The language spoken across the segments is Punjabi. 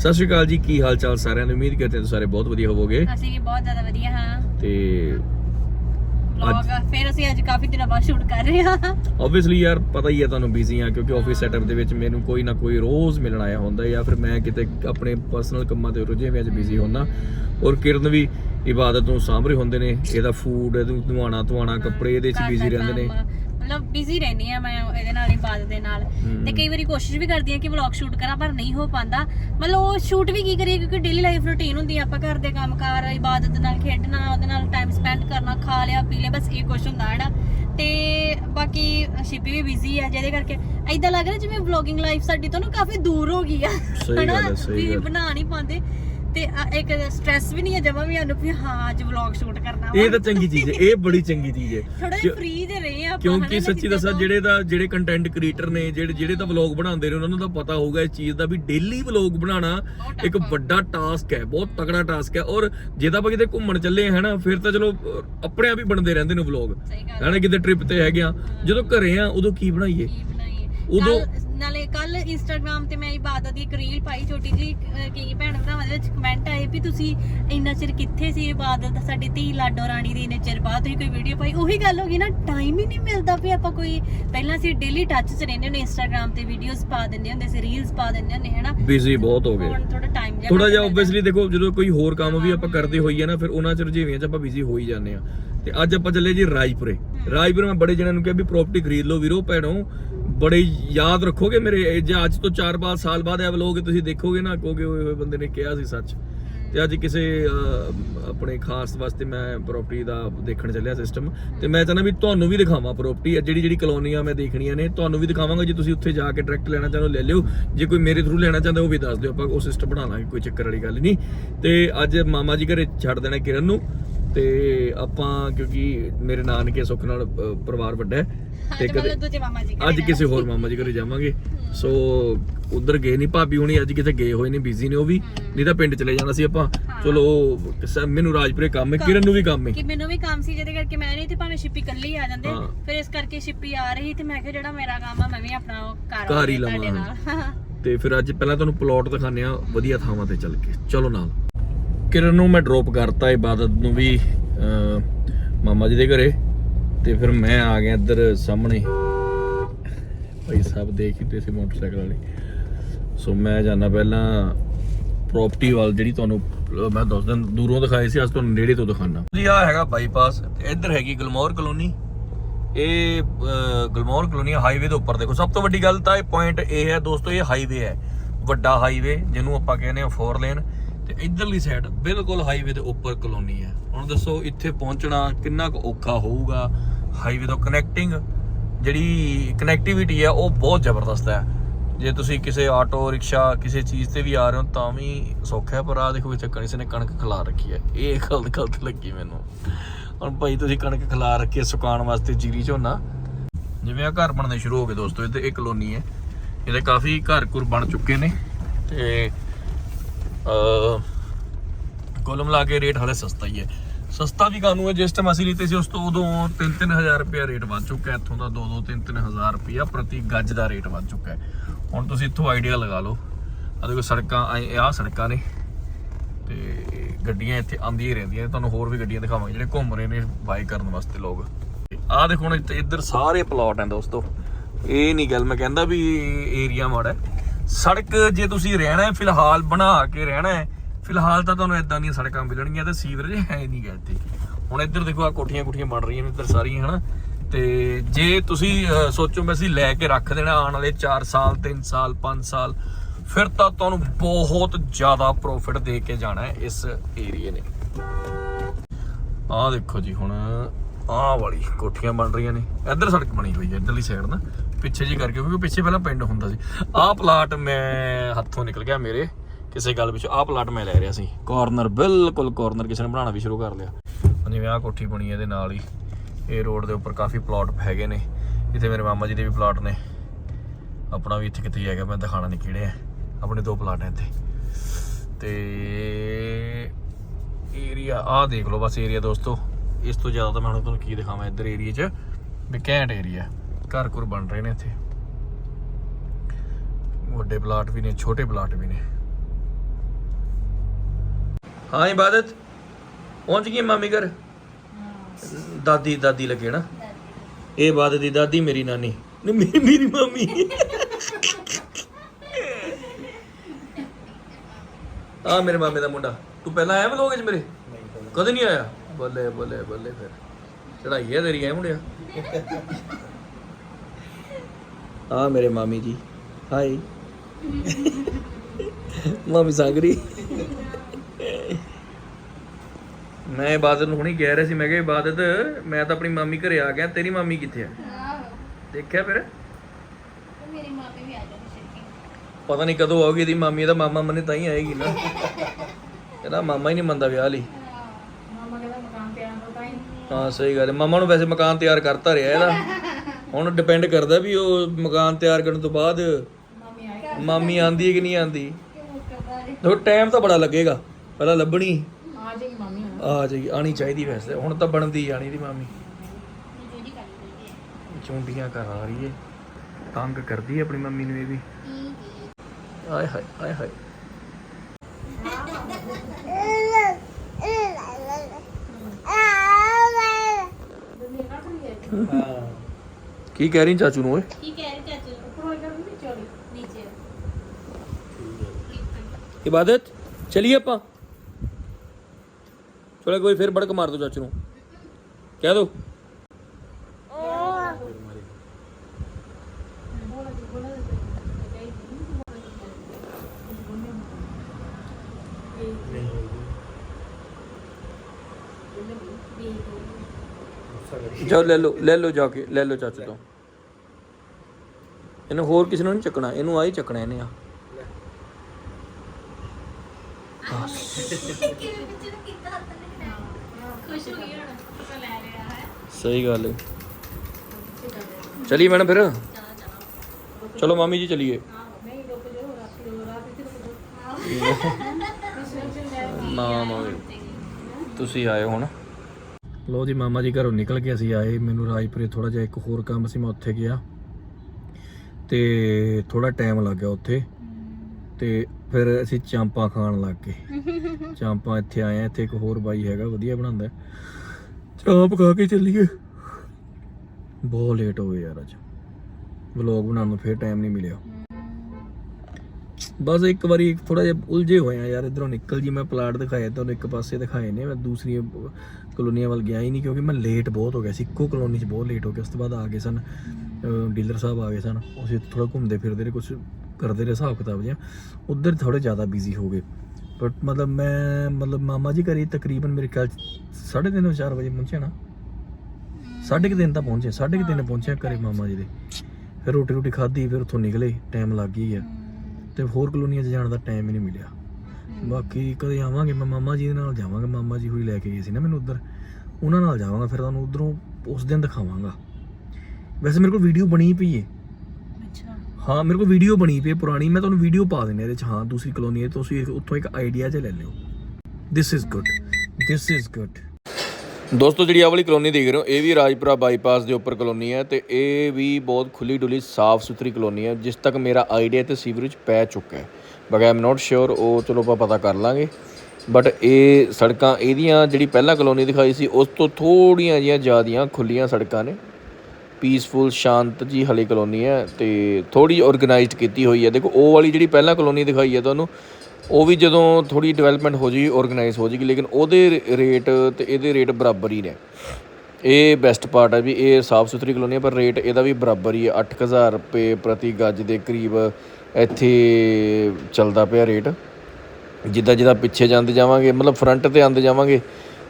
ਸਤਿ ਸ਼੍ਰੀ ਅਕਾਲ ਜੀ ਕੀ ਹਾਲ ਚਾਲ ਸਾਰਿਆਂ ਨੂੰ ਉਮੀਦ ਕਰਦੇ ਹਾਂ ਤੁਸੀਂ ਸਾਰੇ ਬਹੁਤ ਵਧੀਆ ਹੋਵੋਗੇ। ਅਸੀਂ ਵੀ ਬਹੁਤ ਜ਼ਿਆਦਾ ਵਧੀਆ ਹਾਂ। ਤੇ ਵਲੌਗ ਫਿਰ ਅਸੀਂ ਅੱਜ ਕਾਫੀ ਦਿਨਾਂ ਬਾਅਦ ਸ਼ੂਟ ਕਰ ਰਹੇ ਹਾਂ। ਆਬਵੀਅਸਲੀ ਯਾਰ ਪਤਾ ਹੀ ਹੈ ਤੁਹਾਨੂੰ ਬਿਜ਼ੀ ਆ ਕਿਉਂਕਿ ਆਫਿਸ ਸੈਟਅਪ ਦੇ ਵਿੱਚ ਮੈਨੂੰ ਕੋਈ ਨਾ ਕੋਈ ਰੋਜ਼ ਮਿਲਣ ਆਇਆ ਹੁੰਦਾ ਜਾਂ ਫਿਰ ਮੈਂ ਕਿਤੇ ਆਪਣੇ ਪਰਸਨਲ ਕੰਮਾਂ ਤੇ ਰੁੱਝੇ ਵਿੱਚ ਬਿਜ਼ੀ ਹੁੰਦਾ। ਔਰ ਕਿਰਨ ਵੀ ਇਬਾਦਤ ਨੂੰ ਸਾਂਭਰੇ ਹੁੰਦੇ ਨੇ। ਇਹਦਾ ਫੂਡ ਇਹਨੂੰ ਧਵਾਣਾ ਧਵਾਣਾ ਕੱਪੜੇ ਇਹਦੇ 'ਚ ਘਰ ਬਿਜ਼ੀ ਰਹਿੰਦੇ ਨੇ। ਮਤਲਬ ਬਿਜ਼ੀ ਰਹਿੰਦੀ ਆ ਮੈਂ ਇਹਦੇ ਨਾਲ ਹੀ ਬਾਦ ਦੇ ਨਾਲ। ਤੇ ਕਈ ਵਾਰੀ ਕੋਸ਼ਿਸ਼ ਵੀ ਕਰਦੀ ਆ ਕਿ ਵਲੌਗ ਸ਼ੂਟ ਕਰਾਂ ਪਰ ਨਹੀਂ ਹੋ ਪਾਉਂਦਾ ਮਤਲਬ ਉਹ ਸ਼ੂਟ ਵੀ ਕੀ ਕਰੀਏ ਕਿਉਂਕਿ ਡੇਲੀ ਲਾਈਫ ਰੁਟੀਨ ਹੁੰਦੀ ਆ ਆਪਾਂ ਘਰ ਦੇ ਕੰਮਕਾਰ ਇਬਾਦਤ ਨਾਲ ਖੇਡਣਾ ਉਹਦੇ ਨਾਲ ਟਾਈਮ ਸਪੈਂਡ ਕਰਨਾ ਖਾ ਲਿਆ ਪੀ ਲਿਆ ਬਸ ਇਹ ਕੁਛ ਹੁੰਦਾ ਹੈ ਨਾ ਤੇ ਬਾਕੀ ਸ਼ਿਪੀ ਵੀ ਬਿਜ਼ੀ ਆ ਜਿਹਦੇ ਕਰਕੇ ਐਦਾਂ ਲੱਗ ਰਿਹਾ ਜਿਵੇਂ ਵਲੌਗਿੰਗ ਲਾਈਫ ਸਾਡੀ ਤੋਂ ਨਾ ਕਾਫੀ ਦੂਰ ਹੋ ਗਈ ਆ ਸਹੀ ਗੱਲ ਹੈ? ਸਹੀ ਗੱਲ। ਬਣਾ ਨਹੀਂ ਪਾਉਂਦੇ ਤੇ ਇੱਕ ਸਟ੍ਰੈਸ ਵੀ ਨਹੀਂ ਹੈ ਜਮਾ ਵੀ ਸਾਨੂੰ ਵੀ ਹਾਂ ਅੱਜ ਵਲੌਗ ਸ਼ੂਟ ਕਰਨਾ। ਇਹ ਤਾਂ ਚੰਗੀ ਚੀਜ਼ ਹੈ ਇਹ ਬੜੀ ਚੰਗੀ ਚੀਜ਼ ਹੈ। ਥੋੜਾ ਜਿਹਾ ਫ੍ਰੀ ਦੇ ਰਹੇ ਆ ਆਪਾਂ, ਕਿਉਂਕਿ ਸੱਚੀ ਦੱਸਾਂ ਤੋਂ- ਜਿਹੜੇ ਦਾ ਜਿਹੜੇ ਕੰਟੈਂਟ ਕ੍ਰੀਏਟਰ ਨੇ ਜਿਹੜੇ ਜਿਹੜੇ ਤਾਂ ਵਲੌਗ ਬਣਾਉਂਦੇ ਨੇ ਉਹਨਾਂ ਨੂੰ ਤਾਂ ਪਤਾ ਹੋਊਗਾ ਇਸ ਚੀਜ਼ ਦਾ ਵੀ ਡੇਲੀ ਵਲੌਗ ਬਣਾਉਣਾ ਇੱਕ। ਵੱਡਾ ਟਾਸਕ ਹੈ ਬਹੁਤ ਤਕੜਾ ਟਾਸਕ ਹੈ। ਔਰ ਜੇ ਤਾਂ ਆਪਾਂ ਕਿਤੇ ਘੁੰਮਣ ਚੱਲੇ ਆ ਹਨਾ ਫਿਰ ਤਾਂ ਚਲੋ ਅਹ, ਆਪਣੇ ਆਪ ਹੀ ਬਣਦੇ ਰਹਿੰਦੇ ਨੇ ਵਲੌਗ ਸਹੀ ਗੱਲ ਹਨਾ ਕਿਤੇ ਟ੍ਰਿਪ ਤੇ ਹੈਗੇ ਆ। ਜਦੋਂ ਘਰੇ ਆ ਉਦੋਂ ਕੀ ਬਣਾਈਏ? ਕੀ ਬਣਾਈਏ? ਉਦੋਂ- ਨਾਲੇ ਕੱਲ ਇੰਸਟਾਗ੍ਰam ਤੇ ਮੈਂ ਇਬਾਦਤ ਦੀ ਇੱਕ ਰੀਲ ਪਾਈ ਛੋਟੀ ਜੀ ਕਈ ਭੈਣ ਭਰਾਵਾਂ ਦੇ ਵਿੱਚ ਕਮੈਂਟ ਆਏ ਵੀ ਤੁਸੀਂ ਇੰਨਾ ਚਿਰ ਕਿੱਥੇ ਸੀ ਇਬਾਦਤ? ਸਾਡੀ ਧੀ ਲਾਡੋ ਰਾਣੀ ਦੀ ਇੰਨੇ ਚਿਰ ਬਾਅਦ ਤੁਸੀਂ ਕੋਈ ਵੀਡੀਓ ਪਾਈ। ਉਹੀ ਗੱਲ ਹੋ ਗਈ ਨਾ ਟਾਈਮ ਹੀ ਨਹੀਂ ਮਿਲਦਾ ਵੀ ਆਪਾਂ ਕੋਈ ਪਹਿਲਾਂ ਅਸੀਂ ਡੇਲੀ ਟੱਚ 'ਚ ਰਹਿੰਦੇ ਹੁੰਦੇ ਇੰਸਟਾਗ੍ਰam ਤੇ ਵੀਡੀਓਜ਼ ਪਾ ਦਿੰਦੇ ਹੁੰਦੇ ਸੀ ਰੀਲਸ ਪਾ ਦਿੰਦੇ ਹੁੰਦੇ ਹਨਾ? ਬਿਜ਼ੀ ਬਹੁਤ ਹੋ ਗਏ। ਹੁਣ ਥੋੜਾ ਟਾਈਮ ਜਿਹਾ ਥੋੜਾ ਜਿਹਾ। ਆਬਵੀਅਸਲੀ ਦੇਖੋ ਜਦੋਂ ਕੋਈ ਹੋਰ ਕੰਮ ਵੀ ਆਪਾਂ ਕਰਦੇ ਹੋਈਏ ਨਾ ਫਿਰ ਉਹਨਾਂ ਚ ਰੁਝੇਵਿਆਂ ਚ ਆਪਾਂ ਬਿਜ਼ੀ ਹੋ ਹੀ ਜਾਂਦੇ ਆ ਤੇ ਅੱਜ ਆਪਾਂ ਚੱਲੇ ਜੀ ਰਾਜਪੁਰੇ ਰਾਜਪੁਰੇ ਮੈਂ ਬੜੇ ਜਣਿਆਂ ਨੂੰ ਕਿਹਾ ਵੀ ਪ੍ਰਾਪਰਟੀ ਖਰੀਦ ਲਓ ਵੀਰੋ ਭੈਣੋ। ਬੜੇ ਯਾਦ ਰੱਖੋਗੇ ਮੇਰੇ ਇਹ ਜੇ ਅੱਜ ਤੋਂ 4-5 ਸਾਲ ਬਾਅਦ ਇਹ ਵਲੋਗ ਤੁਸੀਂ ਦੇਖੋਗੇ ਨਾ, ਕਹੋਗੇ ਓਏ ਹੋਏ ਬੰਦੇ ਨੇ ਕਿਹਾ ਸੀ ਸੱਚ। ਤੇ ਅੱਜ ਕਿਸੇ ਆਪਣੇ ਖਾਸ ਵਾਸਤੇ ਮੈਂ ਪ੍ਰਾਪਰਟੀ ਦਾ ਦੇਖਣ ਚੱਲਿਆ ਸਿਸਟਮ ਤੇ ਮੈਂ ਚਾਹੁੰਦਾ ਵੀ ਤੁਹਾਨੂੰ ਵੀ ਦਿਖਾਵਾਂ ਪ੍ਰਾਪਰਟੀ ਜਿਹੜੀ ਜਿਹੜੀ ਕਲੋਨੀਆਂ ਮੈਂ ਦੇਖਣੀਆਂ ਨੇ, ਤੁਹਾਨੂੰ ਵੀ ਦਿਖਾਵਾਂਗਾ, ਜੇ ਤੁਸੀਂ ਉੱਥੇ ਜਾ ਕੇ ਡਾਇਰੈਕਟ ਲੈਣਾ ਚਾਹੋ ਲੈ ਲਿਓ। ਜੇ ਕੋਈ ਮੇਰੇ ਥਰੂ ਲੈਣਾ ਚਾਹੁੰਦਾ, ਉਹ ਵੀ ਦੱਸ ਦਿਓ, ਆਪਾਂ ਉਹ ਸਿਸਟਮ ਬਣਾ ਲਾਂਗੇ, ਕੋਈ ਚੱਕਰ ਵਾਲੀ ਗੱਲ ਨਹੀਂ। ਤੇ ਅੱਜ ਮਾਮਾ ਜੀ ਘਰੇ ਛੱਡ ਦੇਣਾ ਕਿਰਨ ਨੂੰ, ਤੇ ਆਪਾਂ, ਕਿਉਂਕਿ ਮੇਰੇ ਨਾਨਕੇ ਸੁੱਖ ਨਾਲ ਪਰਿਵਾਰ ਵੱਡਾ ਹੈ ਤੇ ਕਦੇ ਦੂਜੇ ਮਾਮਾ ਜੀ ਅੱਜ ਕਿਸੇ ਹੋਰ। ਮਾਮਾ ਜੀ ਘਰੇ ਜਾਵਾਂਗੇ। ਸੋ ਉਧਰ ਗਏ ਨਹੀਂ ਭਾਬੀ ਹੁਣੀ ਅੱਜ ਕਿਤੇ ਗਏ ਹੋਏ ਨੇ ਬਿਜ਼ੀ ਨੇ ਉਹ ਵੀ। ਨਹੀਂ ਤਾਂ ਪਿੰਡ ਚਲੇ ਜਾਣਾ ਸੀ ਆਪਾਂ। ਚਲੋ ਸ- ਮੈਨੂੰ ਰਾਜਪੁਰੇ ਕੰਮ ਹੈ ਕਿਰਨ ਨੂੰ ਵੀ ਕੰਮ ਹੈ। ਕਿ ਮੈਨੂੰ ਵੀ ਕੰਮ ਸੀ ਜਿਹਦੇ ਕਰਕੇ ਮੈਂ ਨਹੀਂ ਤੇ ਭਾਵੇਂ ਸ਼ਿੱਪੀ ਇਕੱਲੀ ਆ ਜਾਂਦੇ। ਹਾਂ। ਫਿਰ ਇਸ ਕਰਕੇ ਸ਼ਿੱਪੀ ਆ ਰਹੀ ਤੇ ਮੈਂ ਕਿਹਾ ਜਿਹੜਾ ਮੇਰਾ ਕੰਮ ਆ ਮੈਂ ਵੀ ਆਪਣਾ ਉਹ ਕਰ ਘਰ ਹੀ ਆਉਂਦੀ ਤੁਹਾਡੇ ਲਵਾਂ। ਨਾਲ। ਤੇ ਫਿਰ ਅੱਜ ਪਹਿਲਾਂ ਤੁਹਾਨੂੰ ਪਲਾਟ ਦਿਖਾਣੇ ਆ ਵਧੀਆ ਥਾਵਾਂ ਤੇ ਚੱਲ ਕੇ। ਚਲੋ ਨਾਲ। ਕਿਰਨ ਨੂੰ ਮੈਂ ਡ੍ਰੌਪ ਕਰਤਾ ਇਬਾਦਤ ਨੂੰ ਵੀ ਅਹ, ਮਾਮਾ ਜੀ ਦੇ ਘਰੇ। ਤੇ ਫਿਰ ਮੈਂ ਆ ਗਿਆ ਇੱਧਰ ਸਾਹਮਣੇ। ਭਾਈ ਸਾਹਿਬ ਦੇਖ ਹੀ ਸੀ ਮੋਟਰਸਾਈਕਲ ਵਾਲੇ। ਸੋ ਮੈਂ ਜਾਣਾ ਪਹਿਲਾਂ ਪ੍ਰਾਪਰਟੀ ਵੱਲ ਜਿਹੜੀ ਤੁਹਾਨੂੰ ਮੈਂ ਦੱਸ ਦਿਨ ਦੂਰੋਂ ਦਿਖਾਈ ਸੀ, ਅੱਜ ਤੁਹਾਨੂੰ ਨੇੜੇ ਤੋਂ ਦਿਖਾਣਾ ਜੀ ਆ ਹੈਗਾ ਬਾਈਪਾਸ ਇੱਧਰ ਹੈਗੀ ਗਲਮੌਰ ਕਲੋਨੀ। ਇਹ ਗਲਮੌਰ ਕਲੋਨੀ ਹਾਈਵੇ ਦੇ ਉੱਪਰ ਦੇਖੋ, ਸਭ ਤੋਂ ਵੱਡੀ ਗੱਲ ਤਾਂ ਇਹ ਪੁਆਇੰਟ ਇਹ ਹੈ, ਦੋਸਤੋ, ਇਹ ਹਾਈਵੇ ਹੈ। ਵੱਡਾ ਹਾਈਵੇ ਜਿਹਨੂੰ ਆਪਾਂ ਕਹਿੰਦੇ ਆ 4 ਲੇਨ ਤੇ ਇਧਰਲੀ ਸਾਈਡ ਬਿਲਕੁਲ ਹਾਈਵੇ ਦੇ ਉੱਪਰ ਕਲੋਨੀ ਹੈ। ਹੁਣ ਦੱਸੋ ਇੱਥੇ ਪਹੁੰਚਣਾ ਕਿੰਨਾ ਕੁ ਔਖਾ ਹੋਊਗਾ? ਹਾਈਵੇ ਤੋਂ ਕਨੈਕਟਿੰਗ ਜਿਹੜੀ ਕਨੈਕਟੀਵਿਟੀ ਹੈ, ਉਹ ਬਹੁਤ ਜ਼ਬਰਦਸਤ ਹੈ। ਜੇ ਤੁਸੀਂ ਕਿਸੇ ਆਟੋ ਰਿਕਸ਼ਾ ਕਿਸੇ ਚੀਜ਼ ਤੇ ਵੀ ਆ ਰਹੇ ਹੋ, ਤਾਂ ਵੀ ਸੌਖਾ ਹੈ, ਪਰ ਆ ਦੇਖੋ ਇੱਥੇ ਕਿਸੇ ਨੇ ਕਣਕ ਖਲਾ ਰੱਖੀ ਹੈ। ਇਹ ਗਲਤ ਗਲਤ ਲੱਗੀ ਮੈਨੂੰ। ਹੁਣ ਭਾਈ ਤੁਸੀਂ ਕਣਕ ਖਲਾ ਰੱਖੀ ਸੁਕਾਉਣ ਵਾਸਤੇ ਜੀਰੀ ਝੋਨਾ। ਜਿਵੇਂ ਆ ਘਰ ਬਣਨੇ ਸ਼ੁਰੂ ਹੋ ਗਏ ਦੋਸਤੋ ਇੱਥੇ ਇਹ ਕਲੋਨੀ ਹੈ। ਇਹਦੇ ਕਾਫੀ ਘਰ ਘੁਰ ਬਣ ਚੁੱਕੇ ਨੇ। ਤੇ ਅ ਕੋਲਮ ਲਾ ਕੇ ਰੇਟ ਹਾਲੇ ਸਸਤਾ ਹੀ ਹੈ। ਸਸਤਾ ਵੀ ਕਾਨੂੰ ਹੈ? ਜਿਸ ਟਾਈਮ ਅਸੀਂ ਲਿੱਤੇ ਸੀ, ਉਸ ਤੋਂ ਉਦੋਂ 3-3000 ਰੁਪਏ ਰੇਟ ਵੱਧ ਚੁੱਕਾ ਹੈ ਇੱਥੋਂ ਦਾ 2-2 3-3000 ਰੁਪਏ ਪ੍ਰਤੀ ਗੱਜ ਦਾ ਰੇਟ ਵੱਧ ਚੁੱਕਾ ਹੈ। ਹੁਣ ਤੁਸੀਂ ਇੱਥੋਂ ਆਈਡੀਆ ਲਗਾ ਲਓ। ਆ ਦੇਖੋ ਸੜਕਾਂ, ਆਹ ਸੜਕਾਂ ਨੇ। ਤੇ ਗੱਡੀਆਂ ਇੱਥੇ ਆਉਂਦੀਆਂ ਹੀ ਰਹਿੰਦੀਆਂ ਤੁਹਾਨੂੰ ਹੋਰ ਵੀ ਗੱਡੀਆਂ ਦਿਖਾਵਾਂਗੇ, ਜਿਹੜੇ ਘੁੰਮ ਰਹੇ ਨੇ ਬਾਈ ਕਰਨ ਵਾਸਤੇ ਲੋਕ। ਆਹ ਦੇਖੋ ਹੁਣ ਇੱਧਰ ਸਾਰੇ ਪਲਾਟ ਹੈ ਦੋਸਤੋ। ਇਹ ਨਹੀਂ ਗੱਲ ਮੈਂ ਕਹਿੰਦਾ ਵੀ ਏਰੀਆ ਮਾੜਾ ਸੜਕ ਜੇ ਤੁਸੀਂ ਰਹਿਣਾ ਹੈ, ਫਿਲਹਾਲ ਬਣਾ ਕੇ ਰਹਿਣਾ ਹੈ, ਫਿਲਹਾਲ ਤਾਂ ਤੁਹਾਨੂੰ ਇਦਾਂ ਦੀਆਂ ਸੜਕਾਂ ਮਿਲਣਗੀਆਂ ਤੇ ਸੀਵਰੇਜ ਹੈ ਨਹੀਂ ਗਾ ਇੱਥੇ। ਹੁਣ ਇੱਧਰ ਦੇਖੋ ਆ ਕੋਠੀਆਂ ਕੋਠੀਆਂ ਬਣ ਰਹੀਆਂ ਨੇ ਇੱਧਰ ਸਾਰੀਆਂ, ਹਨਾ? ਤੇ ਜੇ ਤੁਸੀਂ ਸੋਚੋ ਮੈਂ ਅਸੀਂ ਲੈ ਕੇ ਰੱਖ ਦੇਣਾ ਆਉਣ ਵਾਲੇ 4 ਸਾਲ 3 ਸਾਲ 5 ਸਾਲ, ਫਿਰ ਤਾਂ ਤੁਹਾਨੂੰ ਬਹੁਤ ਜ਼ਿਆਦਾ ਪ੍ਰੋਫਿਟ ਦੇ ਕੇ ਜਾਣਾ ਹੈ ਇਸ ਏਰੀਏ ਨੇ। ਆਹ ਦੇਖੋ ਜੀ, ਹੁਣ ਆਹ ਵਾਲੀ ਕੋਠੀਆਂ ਬਣ ਰਹੀਆਂ ਨੇ। ਇੱਧਰ ਸੜਕ ਬਣੀ ਹੋਈ ਹੈ, ਇੱਧਰਲੀ ਸਾਈਡ ਨਾ। ਪਿੱਛੇ ਜੀ ਕਰਕੇ, ਕਿਉਂਕਿ ਪਿੱਛੇ ਪਹਿਲਾਂ ਪਿੰਡ ਹੁੰਦਾ ਸੀ। ਆਹ ਪਲਾਟ ਮੈਂ ਹੱਥੋਂ ਨਿਕਲ ਗਿਆ ਮੇਰੇ, ਕਿਸੇ ਗੱਲ ਵਿੱਚ ਆਹ ਪਲਾਟ ਮੈਂ ਲੈ ਰਿਹਾ ਸੀ। ਕਾਰਨਰ ਬਿਲਕੁਲ ਕਾਰਨਰ ਕਿਸੇ ਨੇ ਬਣਾਉਣਾ ਵੀ ਸ਼ੁਰੂ ਕਰ ਲਿਆ। ਹੁਣ ਜਿਵੇਂ ਆਹ ਕੋਠੀ ਬਣੀ ਇਹਦੇ ਨਾਲ ਹੀ। ਇਹ ਰੋਡ ਦੇ ਉੱਪਰ ਕਾਫੀ ਪਲਾਟ ਹੈਗੇ ਨੇ। ਇੱਥੇ ਮੇਰੇ ਮਾਮਾ ਜੀ ਦੇ ਵੀ ਪਲਾਟ ਨੇ। ਆਪਣਾ ਵੀ ਇੱਥੇ ਕਿਤੇ ਹੈਗਾ, ਮੈਂ ਦਿਖਾਣਾ ਨਹੀਂ ਕਿਹੜੇ ਆ। ਆਪਣੇ ਦੋ ਪਲਾਟ ਹੈ ਇੱਥੇ। ਤੇ ਏਰੀਆ ਆਹ ਦੇਖ ਲਓ ਬਸ ਏਰੀਆ ਦੋਸਤੋ। ਇਸ ਤੋਂ ਜ਼ਿਆਦਾ ਤਾਂ ਮੈਂ ਹੁਣ ਤੁਹਾਨੂੰ ਕੀ ਦਿਖਾਵਾਂ, ਇੱਧਰ ਏਰੀਆ 'ਚ ਵੀ ਘੈਂਟ ਏਰੀਆ ਘਰ ਘੁਰ ਬਣ ਰਹੇ ਨੇ ਇੱਥੇ। ਵੱਡੇ ਪਲਾਟ ਵੀ ਨੇ, ਛੋਟੇ ਪਲਾਟ ਵੀ ਨੇ। ਹਾਂ, ਇਬਾਦਤ। ਪਹੁੰਚ ਗਈ ਮਾਮੀ ਘਰ? ਦਾਦੀ ਦਾਦੀ ਲੱਗੇ ਨਾ? ਇਹ ਇਬਾਦਤ ਦੀ ਦਾਦੀ ਮੇਰੀ ਨਾਨੀ। ਨਹੀਂ ਮੇਰੀ ਮੇਰੀ ਮਾਮੀ। ਆ ਮੇਰੇ ਮਾਮੇ ਦਾ ਮੁੰਡਾ। ਤੂੰ ਪਹਿਲਾਂ ਆਇਆ ਵਲੋਗ ਚ ਮੇਰੇ? ਕਦੇ ਨਹੀਂ ਆਇਆ? ਬੱਲੇ ਬੱਲੇ ਬੱਲੇ ਫਿਰ। ਚੜਾਈ ਹੈ ਤੇਰੀ ਐ ਮੁੰਡਿਆ। ਆ ਮੇਰੇ ਮਾਮੀ ਜੀ। ਹਾਈ ਮਾਮੀ ਸਾਗਰੀ। ਮੈਂ ਇਬਾਦਤ ਨੂੰ ਹੁਣੀ ਕਹਿ ਰਿਹਾ ਸੀ ਮੈਂ ਕਿਹਾ ਇਬਾਦਤ ਮੈਂ ਤਾਂ ਆਪਣੀ ਮਾਮੀ ਘਰੇ ਆ ਗਿਆ ਤੇਰੀ ਮਾਮੀ ਕਿੱਥੇ ਆ? ਦੇਖਿਆ ਫਿਰ? ਮੇਰੀ ਮਾਮੀ ਵੀ ਆ ਛੇਤੀ ਪਤਾ ਨਹੀਂ ਕਦੋਂ ਆਉਗੀ ਇਹਦੀ ਮਾਮੀ ਦਾ ਮਾਮਾ ਮੰਨੇ ਤਾਂ ਹੀ ਆਏਗੀ ਨਾ। ਇਹਦਾ ਮਾਮਾ ਹੀ ਨਹੀਂ ਮੰਨਦਾ ਵਿਆਹ ਲਈ। ਮਾਮਾ ਕਹਿੰਦਾ ਮਕਾਨ ਤੇ ਆਉਣਾ ਤਾਂ ਹੀ। ਹਾਂ ਸਹੀ ਗੱਲ ਹੈ। ਮਾਮਾ ਨੂੰ ਵੈਸੇ ਮਕਾਨ ਤਿਆਰ ਕਰਤਾ ਰਿਹਾ ਇਹਦਾ। ਹੁਣ ਡਿਪੈਂਡ ਕਰਦਾ ਵੀ ਉਹ ਮਕਾਨ ਤਿਆਰ ਕਰਨ ਤੋਂ ਬਾਅਦ ਮਾਮੀ ਆਏ ਮਾਮੀ ਆਂਦੀ ਹੈ ਕਿ ਨਹੀਂ ਆਂਦੀ? ਦੇਖੋ ਟਾਈਮ ਤਾਂ ਬੜਾ ਲੱਗੇਗਾ। ਪਹਿਲਾਂ ਲੱਭਣੀ। ਆ ਜਾਏਗੀ ਮਾਮੀ ਆ ਜਾਈ ਆਣੀ ਚਾਹੀਦੀ ਵੈਸੇ। ਹੁਣ ਤਾਂ ਬਣਦੀ ਆਣੀ ਦੀ ਮਾਮੀ। ਚੁੰਡੀਆਂ ਕਰਾ ਰਹੀ ਏ। ਤੰਗ ਕਰਦੀ ਹੈ ਆਪਣੀ ਮੰਮੀ ਨੂੰ ਇਹ ਵੀ। ਆਏ ਹਾਏ ਆਏ ਹਾਏ। ਕੀ ਕਹਿ ਰਹੀ ਚਾਚੂ ਨੂੰ ਓਏ? ਕੀ ਕਹਿ ਰਹੇ ਚਾਚੂ ਉੱਪਰੋਂ ਇਧਰ ਨਹੀਂ ਚੋਰੀ ਨੀਚੇ। ਇਬਾਦਤ ਚਲੀਏ ਆਪਾਂ। ਚਲੋ ਕੋਈ ਫਿਰ ਬੜਕ ਮਾਰ ਦੋ ਚਾਚੂ ਨੂੰ। ਕਹਿ ਦੋ। ਜਾਓ ਲੈ ਲਓ ਲੈ ਲਓ ਜਾ ਕੇ ਲੈ ਲਓ ਚਾਚੂ ਤੋਂ। ਇਹਨੂੰ ਹੋਰ ਕਿਸੇ ਨੂੰ ਨਹੀਂ ਚੱਕਣਾ, ਇਹਨੂੰ ਆਹੀ ਚੱਕਣਾ ਇਹਨੇ ਆ ਖੁਸ਼ ਹੋ ਗਈ ਹੁਣ ਪਤਾ ਲੈ ਰਿਹਾ ਹੈ ਸਹੀ ਗੱਲ ਹੈ ਚਲੀ ਮੈਡਮ ਫਿਰ? ਚਲੋ ਮਾਮੀ ਜੀ ਚਲੀਏ। ਨਾ ਮਾਮੀ ਤੁਸੀਂ ਆਏ ਹੁਣ। ਲੋ ਜੀ, ਮਾਮਾ ਜੀ ਘਰੋਂ ਨਿਕਲ ਕੇ ਅਸੀਂ ਆਏ ਮੈਨੂੰ ਰਾਜਪੁਰੇ ਥੋੜਾ ਜਿਹਾ ਇੱਕ ਹੋਰ ਕੰਮ ਸੀ, ਮੈਂ ਉੱਥੇ ਗਿਆ। ਤੇ ਥੋੜਾ ਟਾਈਮ ਲੱਗ ਗਿਆ ਉੱਥੇ। ਤੇ ਫਿਰ ਅਸੀਂ ਚਾਂਪਾ ਖਾਣ ਲੱਗ ਗਏ। ਚਾਂਪਾ ਇੱਥੇ ਆਏ ਆ ਇੱਥੇ ਇੱਕ ਹੋਰ ਬਾਈ ਹੈਗਾ ਵਧੀਆ ਬਣਾਉਂਦਾ। ਚਾਂਪ ਖਾ ਕੇ ਚੱਲੀਏ। ਬਹੁਤ ਲੇਟ ਹੋ ਗਏ ਯਾਰ ਅੱਜ। ਵਲੌਗ ਬਣਾਉਣ ਨੂੰ ਫਿਰ ਟਾਈਮ ਨਹੀਂ ਮਿਲਿਆ। ਬਸ ਇੱਕ ਵਾਰੀ ਥੋੜਾ ਜਿਹਾ ਉਲਝੇ ਹੋਏ ਆ ਯਾਰ ਇਧਰੋਂ ਨਿਕਲ ਜੀ ਮੈਂ ਪਲਾਟ ਦਿਖਾਏ ਤੁਹਾਨੂੰ ਇੱਕ ਪਾਸੇ ਦਿਖਾਏ ਨੇ ਮੈਂ ਦੂਸਰੀਆਂ ਕਲੋਨੀਆਂ ਵੱਲ ਗਿਆ ਹੀ ਨਹੀਂ ਕਿਉਂਕਿ ਮੈਂ ਲੇਟ ਬਹੁਤ ਹੋ ਗਿਆ ਸੀ। ਇੱਕੋ ਕਲੋਨੀ 'ਚ ਬਹੁਤ ਲੇਟ ਹੋ ਗਿਆ ਉਸ ਤੋਂ ਬਾਅਦ ਆ ਗਏ ਸਨ ਡੀਲਰ ਸਾਹਿਬ ਆ ਗਏ ਸਨ। ਅਸੀਂ ਥੋੜਾ ਘੁੰਮਦੇ ਫਿਰਦੇ ਰਹੇ ਕੁਝ ਕਰਦੇ ਰਹੇ ਹਿਸਾਬ ਕਿਤਾਬ ਜਿਹਾ। ਉਧਰ ਥੋੜੇ ਜ਼ਿਆਦਾ ਬਿਜ਼ੀ ਹੋ ਗਏ। ਬਟ ਮਤਲਬ ਮੈਂ, ਮਤਲਬ ਮਾਮਾ ਜੀ ਘਰੇ ਤਕਰੀਬਨ ਮੇਰੇ ਖਿਆਲ 3:30 4 ਵਜੇ ਪਹੁੰਚਿਆ ਨਾ। ਸਾਢੇ ਕੁ ਦਿਨ ਤਾਂ ਪਹੁੰਚੇ, ਸਾਢੇ ਕੁ ਦਿਨ ਪਹੁੰਚਿਆ ਘਰੇ ਮਾਮਾ ਜੀ ਦੇ। ਫਿਰ ਰੋਟੀ ਰੋਟੀ ਖਾਧੀ, ਫਿਰ ਉੱਥੋਂ ਨਿਕਲੇ ਟਾਈਮ ਲੱਗ ਗਈ ਗਿਆ। ਤੇ ਹੋਰ ਕਲੋਨੀਆਂ 'ਚ ਜਾਣ ਦਾ ਟਾਈਮ ਹੀ ਨਹੀਂ ਮਿਲਿਆ। ਬਾਕੀ ਕਦੇ ਆਵਾਂਗੇ ਮੈਂ ਮਾਮਾ ਜੀ ਦੇ ਨਾਲ ਜਾਵਾਂਗਾ ਮਾਮਾ ਜੀ ਹੋਈ ਲੈ ਕੇ ਗਏ ਸੀ ਨਾ ਮੈਨੂੰ ਉੱਧਰ। ਉਹਨਾਂ ਨਾਲ ਜਾਵਾਂਗਾ ਫਿਰ ਤੁਹਾਨੂੰ ਉਧਰੋਂ ਉਸ ਦਿਨ ਦਿਖਾਵਾਂਗਾ। ਵੈਸੇ ਮੇਰੇ ਕੋਲ ਵੀਡੀਓ ਬਣੀ ਪਈ ਏ। ਅੱਛਾ। ਹਾਂ ਮੇਰੇ ਕੋਲ ਵੀਡੀਓ ਬਣੀ ਪਈ ਹੈ ਪੁਰਾਣੀ। ਮੈਂ ਤੁਹਾਨੂੰ ਵੀਡੀਓ ਪਾ ਦਿੰਨੇ ਇਹਦੇ ਚ। ਹਾਂ ਦੂਸਰੀ ਕਲੋਨੀ ਹੈ ਤੁਸੀਂ ਉੱਥੋਂ ਇੱਕ ਆਈਡੀਆ ਜਿਹਾ ਲੈ ਲਿਓ। This is good this is good ਦੋਸਤੋ ਜਿਹੜੀ ਆਹ ਵਾਲੀ ਕਲੋਨੀ ਦੇਖ ਰਹੇ ਹੋ ਇਹ ਵੀ ਰਾਜਪੁਰਾ ਬਾਈਪਾਸ ਦੇ ਉੱਪਰ ਕਲੋਨੀ ਹੈ ਤੇ ਇਹ ਵੀ ਬਹੁਤ ਖੁੱਲੀ ਡੁੱਲੀ ਸਾਫ਼ ਸੁਥਰੀ ਕਲੋਨੀ ਹੈ ਜਿਸ ਤੱਕ ਮੇਰਾ ਆਈਡੀਆ ਤੇ ਸੀਵਰੇਜ ਪੈ ਚੁੱਕਾ ਹੈ ਬਟ ਆਈ ਐਮ ਨਾਟ ਸ਼ੋਰ ਉਹ ਚਲੋ ਆਪਾਂ ਪਤਾ ਕਰ ਲਾਂਗੇ। ਬਟ ਇਹ ਸੜਕਾਂ, ਇਹਦੀਆਂ ਜਿਹੜੀ ਪਹਿਲਾਂ ਕਲੋਨੀ ਦਿਖਾਈ ਸੀ, ਉਸ ਤੋਂ ਥੋੜੀਆਂ ਜਿਹੀਆਂ ਜ਼ਿਆਦੀਆਂ ਖੁੱਲੀਆਂ ਸੜਕਾਂ ਨੇ। ਪੀਸਫੁਲ ਸ਼ਾਂਤ ਜੀ ਹਲੇ ਕਲੋਨੀ ਹੈ ਤੇ ਥੋੜੀ ਆਰਗੇਨਾਈਜ਼ਡ ਕੀਤੀ ਹੋਈ ਹੈ। ਦੇਖੋ, ਉਹ ਵਾਲੀ ਜਿਹੜੀ ਪਹਿਲਾਂ ਕਲੋਨੀ ਦਿਖਾਈ ਹੈ ਤੁਹਾਨੂੰ, ਉਹ ਵੀ ਜਦੋਂ ਥੋੜੀ ਡਿਵੈਲਪਮੈਂਟ ਹੋ ਜਾਏਗੀ ਆਰਗੇਨਾਈਜ਼ ਹੋ ਜਾਏਗੀ ਲੇਕਿਨ ਉਹਦੇ ਰੇਟ ਤੇ ਇਹਦੇ ਰੇਟ ਬਰਾਬਰ ਹੀ ਨੇ। ਇਹ ਬੈਸਟ ਪਾਰਟ ਹੈ ਵੀ ਇਹ ਸਾਫ਼ ਸੁਥਰੀ ਕਲੋਨੀ ਹੈ, ਪਰ ਰੇਟ ਇਹਦਾ ਵੀ ਬਰਾਬਰ ਹੀ ਹੈ। 8000 ਰੁਪਏ ਪ੍ਰਤੀ ਗੱਜ ਦੇ ਕਰੀਬ ਇੱਥੇ ਚੱਲਦਾ ਪਿਆ ਰੇਟ। ਜਿੱਦਾਂ ਜਿੱਦਾਂ ਪਿੱਛੇ ਜਾਂਦੇ ਜਾਵਾਂਗੇ, ਮਤਲਬ ਫਰੰਟ ਤੇ ਆਉਂਦੇ ਜਾਵਾਂਗੇ,